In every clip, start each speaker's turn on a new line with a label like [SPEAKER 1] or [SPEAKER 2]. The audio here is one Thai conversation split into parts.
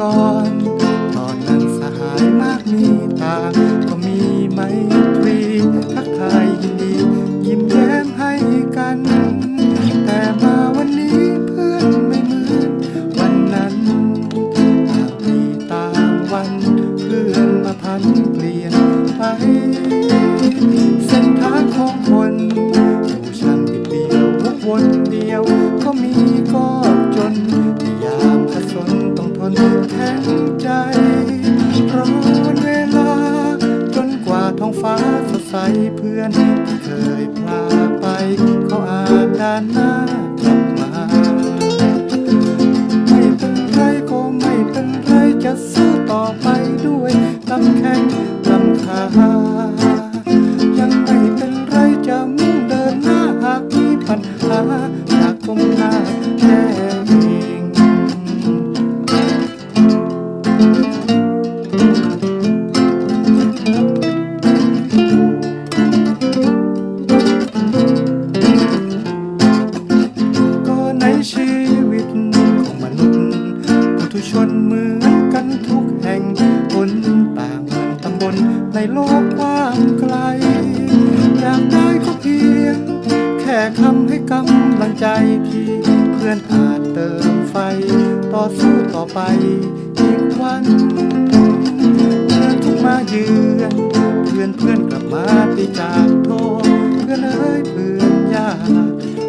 [SPEAKER 1] ก่อน ตอนนั้นสหายมากมีตา ก็มีไมตรีทักทายยินดี ยิ้มแย้มให้กัน แต่มาวันนี้เพื่อนไม่เหมือนวันนั้นตางปีตาวัน เพื่อนมาพันเปลี่ยนไป เส้นทางของคนอยู่ชั้นเดียววกวนเดียว ก็มีก็จน แข็งใจรอเวลา จนกว่าท้องฟ้าสดใสเพื่อนที่เคยพลาไป เขาอาจด้านหน้ากลับมา ไม่เป็นไรก็ไม่เป็นไรจะสู้ต่อไปด้วยลำแข็งลำขายังไม่เป็นไรจะมุ่งเดินหน้าหากมีปัญหาอยากก้มหน้าแในโลกกว้างไกล อยากได้ก็เพียง แค่คำให้กำลังใจที่ เพื่อนอาจเติมไฟ ต่อสู้ต่อไปอีกวันเมื่อทุกมาเยือนเพื่อนเพื่อนกลับมาตีจากโทษเพื่อนเอ้ยเพื่อนยาก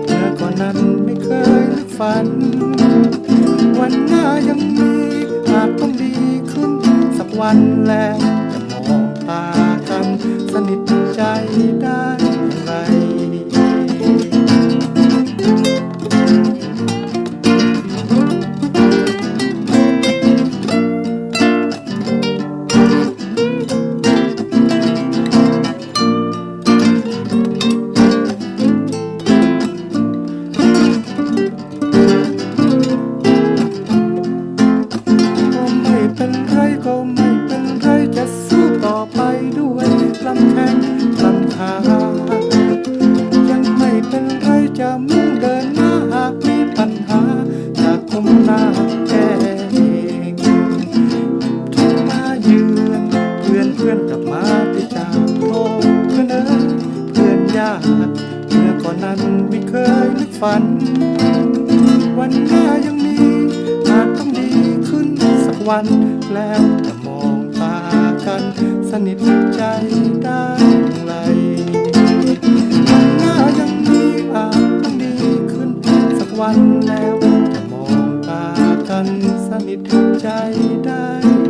[SPEAKER 1] เมื่อก่อนนั้นไม่เคยนึกฝัน วันหน้ายังมีอาจต้องดีขึ้นสักวันแล้ว ฝัน วันหน้ายังมีอาจต้องดีขึ้นสักวันแล้วจะมองตากัน สนิทใจได้อย่างไรวันหน้ายังมีอาจต้องดีขึ้นสักวันแล้วจะมองตากันสนิทใจได้